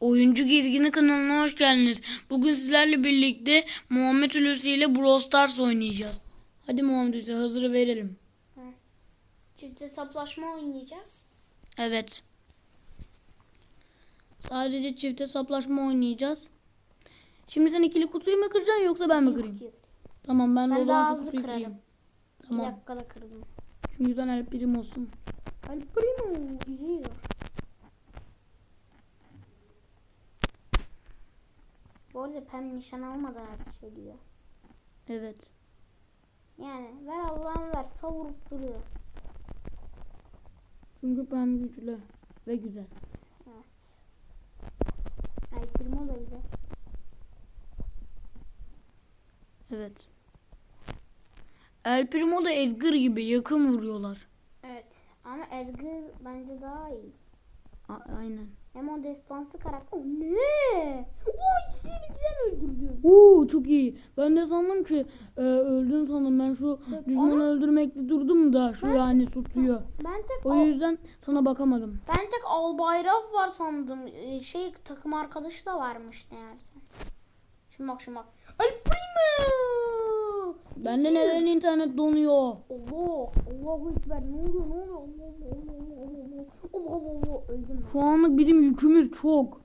Oyuncu Gezgini kanalına hoş geldiniz. Bugün sizlerle birlikte Muhammed Hulusi ile Brawl Stars oynayacağız. Hadi Muhammed Hulusi hazırı verelim. Çift hesaplaşma oynayacağız. Evet. Sadece çift hesaplaşma oynayacağız. Şimdi sen ikili kutuyu mu kıracaksın yoksa ben mi kırayım? Tamam ben, de Ben hızlı kutuyu kırarım. kırayım. Bir Tamam. dakikada kırdım. Şu yüzden el birim olsun. Al primo izliyor. Bu arada pem nişan almadan ateş ediyor. Evet. Yani ver Allah'ını ver savurup duruyor. Çünkü ben güçlü ve güzel. Ay primo da güzel. Evet. El Primo da Edgar gibi yakın vuruyorlar. Evet. Ama Edgar bence daha iyi. A- aynen. Hem o destansı karakter. Ne? O ikisini birden öldürdüm. Oo çok iyi. Ben de sandım ki e, öldün sandım. Ben şu Evet, düşmanı öldürmekte durdum da şu Ben- yani tutuyor. Ben tek O al- yüzden sana bakamadım. ben tek Albayrak var sandım. Ee, Şey takım arkadaşı da varmış meğerse. Şimdi bak şimdi bak. Al primo. Bende neden internet donuyor? Allah Allahu ekber ne oluyor ne oluyor Allah Allah Allah Allah Allah Allah Allah öldüm. Şu anlık bizim yükümüz çok.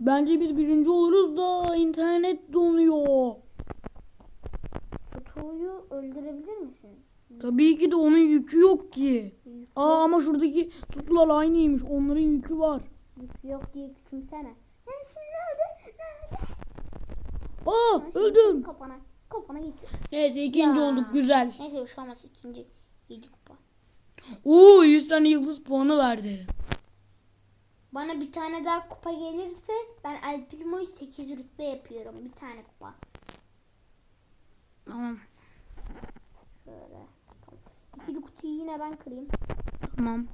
Bence biz birinci oluruz da internet donuyor. Kutuyu öldürebilir misin? Tabii ki de onun yükü yok ki. Yük Aa yok. ama şuradaki tutular aynıymış. Onların yükü var. Yük yok diye küçümseme. Aa öldüm. Kapana ona geçiyor. Neyse ikinci ya. olduk güzel. Neyse bir şey olmaz ikinci. 7 kupa. Oo 100 tane yıldız puanı verdi. Bana bir tane daha kupa gelirse ben El Primo'yu 8 rütbe yapıyorum. Bir tane kupa. Tamam. Şöyle. İkili kutuyu yine ben kırayım. Tamam.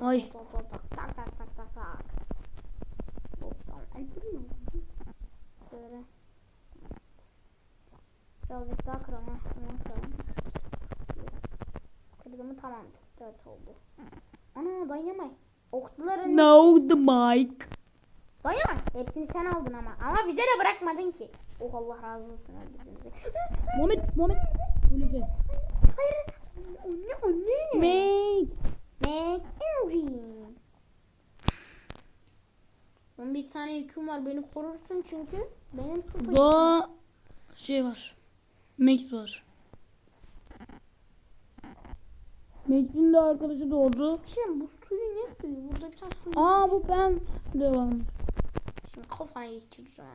Ay. Tak tak tak tak tak. El Primo. Böyle. Birazcık daha kıralım. Hemen kıralım. Kırdım mı tamamdır. 4 oldu. Ana dayanamay. Okluların No the mic. Dayan. Hepsini sen aldın ama. Ama bize de bırakmadın ki. Oh Allah razı olsun. Muhammed, Muhammed. Hulusi. Hayır. Anne anne. Make. Max Henry. 11 tane yüküm var. Beni korursun çünkü. Benim sıfır. Doğa şey var. Max var. Max'in de arkadaşı doğdu. Şimdi bu suyu ne suyu? Burada bir tane suyu. Aa bu ben de varmış. Şimdi kafana geçireceğim.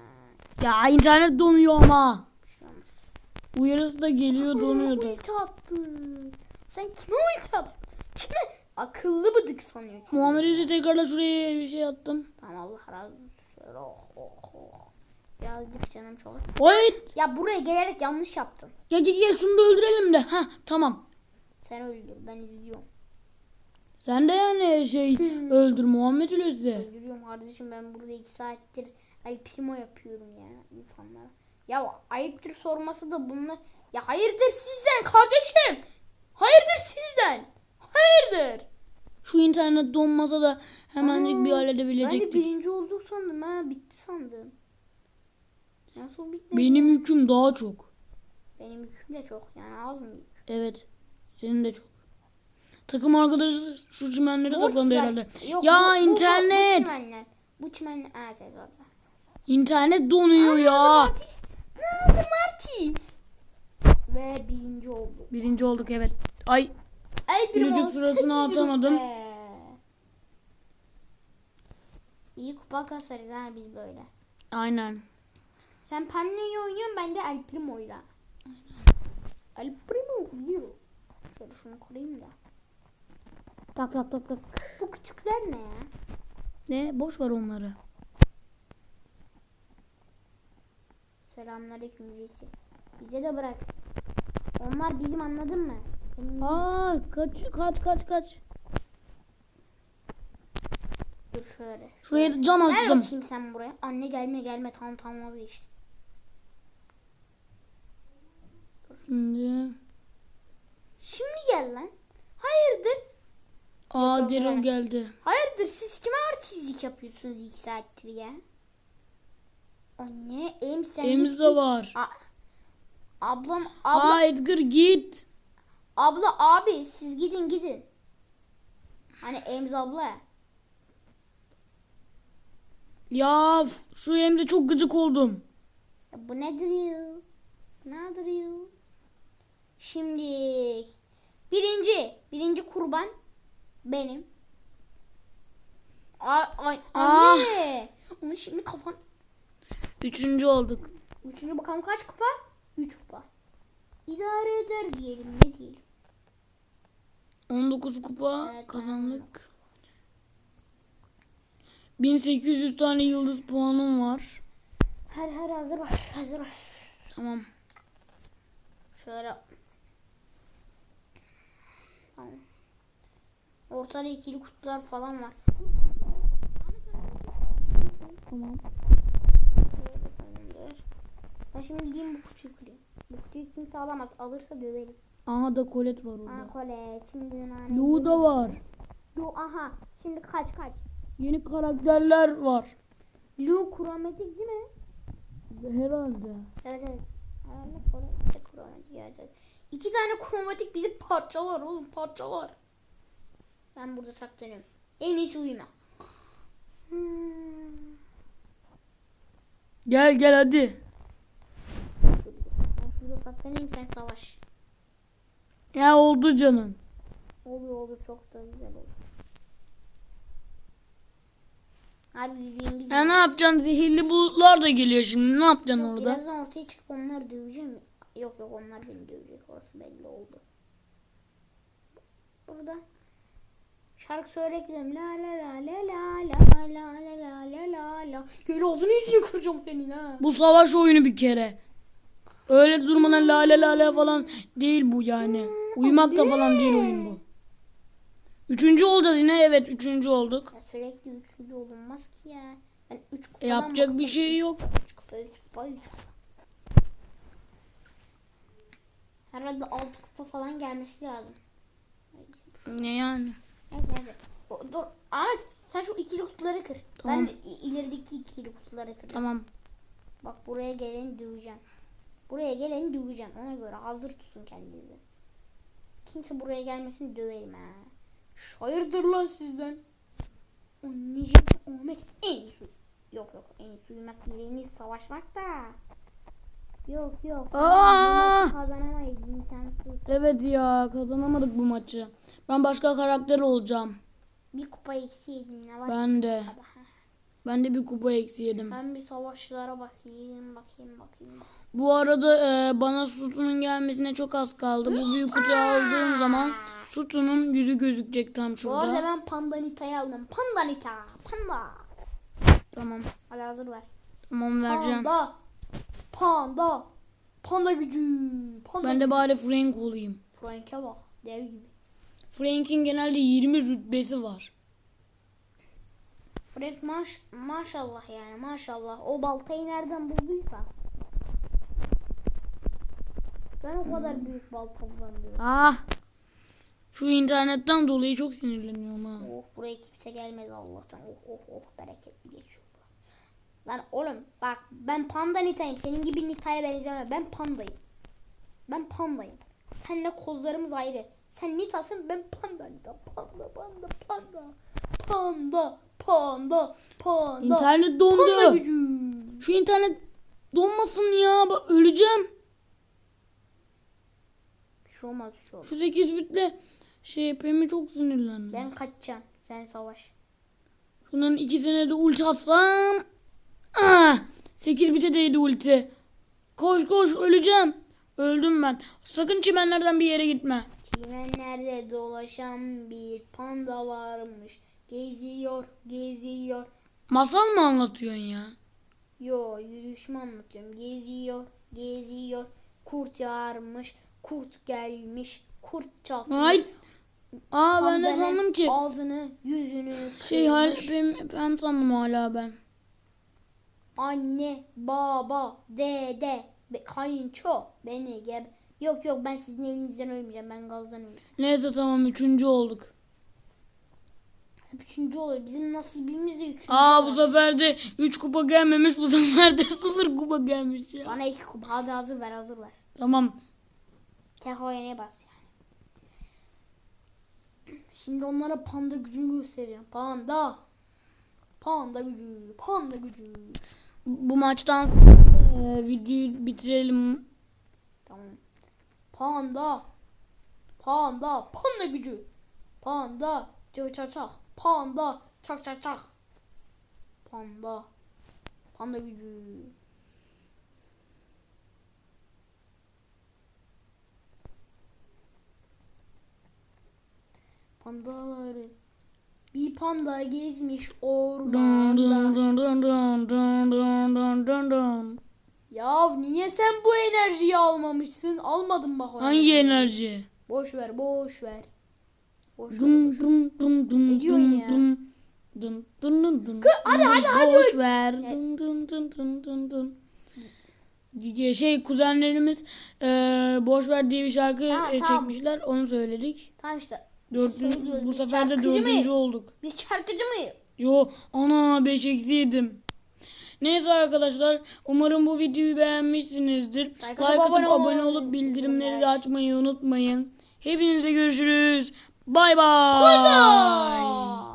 Ya internet donuyor ama. Şey. Uyarısı da geliyor donuyor da. Ulti attı. Sen kime ulti attın? Kime? Akıllı bıdık sanıyor. Muhammed Hulusi tekrarla şuraya bir şey attım. Tamam Allah razı olsun. Şöyle oh oh oh. Birazcık canım çok. Wait. Ya buraya gelerek yanlış yaptın. Gel gel gel şunu da öldürelim de. Ha tamam. Sen öldür ben izliyorum. Sen de yani şey öldür Muhammed Hulusi. Öldürüyorum kardeşim ben burada iki saattir El Primo yapıyorum ya insanlara. Ya ayıptır sorması da bunlar. Ya hayırdır sizden kardeşim? Hayırdır sizden? Hayırdır? Şu internet donmasa da hemencik bir Aa, Ben de halledebilecektik. birinci olduk sandım ha bitti sandım. Nasıl bitmedi? Benim yüküm daha çok. Benim yüküm de çok yani az mı yük? Evet. Senin de çok. Takım arkadaşı şu çimenlere Boş saklandı herhalde. Yok, ya bu- bu- Bu, internet. çimenler. Bu çimenler. Evet evet orada. İnternet donuyor ya. Martis. Nerede Martis? Ve birinci oldu. Birinci olduk evet. Ay Ay Gülücük suratını atamadım. İyi kupa kasarız ha biz böyle. aynen. Sen Pamle'yi oynuyorsun ben de El Primo'yla. El Primo biliyor. Şöyle şunu kurayım da. Tak tak tak tak. Bu küçükler ne ya? Ne? Boş ver onları. Selamünaleyküm üyesi. Bize de bırak. Onlar bizim anladın mı? Senin Aa kaç kaç kaç kaç. Dur şöyle. Şuraya can attım. bakayım sen buraya. Anne gelme gelme tam tam vazgeçtim. Şimdi. Şimdi gel lan. Hayırdır? Aa Daryl geldi. Hayırdır siz kime artistlik yapıyorsunuz iki saattir ya? Anne em sen git, de var. A- ablam abla Aa Edgar git. abla abi siz gidin gidin. Hani Ems abla ya. Ya şu yemde çok gıcık oldum. Ya bu nedir ya? Bu nedir ya? Şimdi birinci birinci kurban benim. Ay, ay Ah. anne. Onu şimdi kafan. Üçüncü olduk. Üçüncü bakalım kaç kupa? Üç kupa. İdare eder diyelim ne diyelim. 19 kupa Evet, kazandık. 1800 tane yıldız puanım var. Her her hazır var hazır var. Tamam. Şöyle. Tamam. Ortada ikili kutular falan var. Tamam. Ben şimdi gideyim bu kutuyu kırayım. Bu kutuyu kimse alamaz. Alırsa döverim. Aha da kolet var orada. kole. Şimdi nane. Lu da var. Lu aha. Şimdi kaç kaç. Yeni karakterler var. Lu kromatik değil mi? Herhalde. Evet evet. Herhalde kole. işte kromatik evet. İki tane kromatik bizi parçalar oğlum parçalar. Ben burada saklanıyorum. En iyisi uyuma. Hmm. Gel gel hadi. Ben şurada saklanayım sen savaş. Ya oldu canım. Olur olur çok da güzel olur. Abi biz İngiliz. Ya ne yapacaksın? Zehirli bulutlar da geliyor şimdi. Ne yapacaksın orada? Birazdan ortaya çıkıp onları döveceğim. Yok yok onlar beni dövecek. Orası belli oldu. Burada şarkı söyleyerek gidelim. La la la la la la la la la la la la. Gel ağzını yüzünü kıracağım senin ha. Bu savaş oyunu bir kere. Öyle durmadan lale lale falan değil bu yani. Uyumak da falan değil oyun bu. Üçüncü olacağız yine. Evet üçüncü olduk. Ya sürekli üçüncü olunmaz ki ya. Ben üç E, yapacak bir şey yok. Üç kupa, üç kupa, üç kupa. Herhalde altı kupa falan gelmesi lazım. Ne yani? Neyse neyse. O, dur. Ahmet sen şu ikili kutuları kır. Tamam. Ben ilerideki ikili kutuları kır. Tamam. Bak buraya geleni döveceğim. Buraya geleni döveceğim. Ona göre hazır tutun kendinizi. Kimse buraya gelmesin döverim ha. Hayırdır lan sizden? Anneciğim Ahmet en iyisi. Yok yok en en iyisi savaşmak da. Yok yok. Aa! Bu maçı Kazanamayız imkansız. Evet ya kazanamadık bu maçı. Ben başka karakter olacağım. Bir kupa eksiyeydin ne var? Ben de. Ben de bir kupa eksi yedim. Ben bir savaşlara bakayım, bakayım, bakayım. Bu arada e, bana Sutu'nun gelmesine çok az kaldı. Bu büyük kutuyu aldığım zaman Sutu'nun yüzü gözükecek tam Bu arada şurada. ben Pandanita'yı aldım. Pandanita, panda. Tamam. Hadi hazır ver. Tamam vereceğim. Panda, panda, panda gücü. Panda. Ben de bari Frank olayım. Frank'e bak, dev gibi. Frank'in genelde 20 rütbesi var. Frank maş, maşallah yani maşallah. O baltayı nereden bulduysa. Ben o kadar büyük balta bulamıyorum. Ah. Şu internetten dolayı çok sinirleniyorum ha. Oh buraya kimse gelmedi Allah'tan. Oh oh oh bereketli geçiyor. Lan oğlum bak ben panda nitayım. Senin gibi nitaya benzemem. Ben pandayım. Ben pandayım. Seninle kozlarımız ayrı. Sen nitasın ben panda nita. Panda panda panda. Panda panda panda. İnternet Panda dondu. gücü. Şu internet donmasın ya. Bak öleceğim. Bir şey olmaz bir şey olmaz. Şu 8 bitle şey yapayım çok sinirlendim. Ben kaçacağım. Sen savaş. Şunların ikisine de ulti atsam. Ah! 8 bite değdi ulti. Koş koş öleceğim. Öldüm ben. Sakın çimenlerden bir yere gitme. Çimenlerde dolaşan bir panda varmış. Geziyor, geziyor. Masal mı anlatıyorsun ya? Yo yürüyüşümü anlatıyorum. Geziyor, geziyor. Kurt yağarmış, kurt gelmiş, kurt çatmış. Ay. Aa ben de sandım ki. Ağzını, yüzünü Şey hal kırmış. ben, ben sandım hala ben. Anne, baba, dede, be, kayınço beni gebe. Yok yok ben sizin elinizden ölmeyeceğim. Ben gazdan öleceğim. Neyse tamam üçüncü olduk. hep üçüncü olur. Bizim nasibimiz de üçüncü Aa bu sefer de 3 kupa gelmemiş. Bu sefer de 0 kupa gelmiş ya. Bana iki kupa hadi hazır ver hazır ver. Tamam. Tekrar yeneye bas yani. Şimdi onlara panda gücünü göstereceğim. Panda. Panda gücü. Panda gücü. Bu maçtan e, videoyu bitirelim. Tamam. Panda. Panda. Panda gücü. Panda. Çak çak çak. Panda. Çak çak çak. Panda. Panda gücü. Pandaları. Bir panda gezmiş ormanda dın dın dın. Ya niye sen bu enerjiyi almamışsın? Almadın bak onu. Hangi enerji? Boş ver, boş ver. Dum, dum. Dum, dum, dum. Dum, dum, dum, dum, dum, hadi hadi hadi. Boş ver. Evet. Dum, dum, dum, dum, dum, dum. Şey kuzenlerimiz e, Boş Ver diye bir şarkı ha, tamam. çekmişler. Onu söyledik. Tamam işte. Dördüncü, bu sefer de dördüncü olduk. Biz şarkıcı mıyız? Yo ana beş eksi. Neyse arkadaşlar umarım bu videoyu beğenmişsinizdir. Like, atıp abone abone, olup bildirimleri de açmayı unutmayın. Hepinize görüşürüz. Bay bay.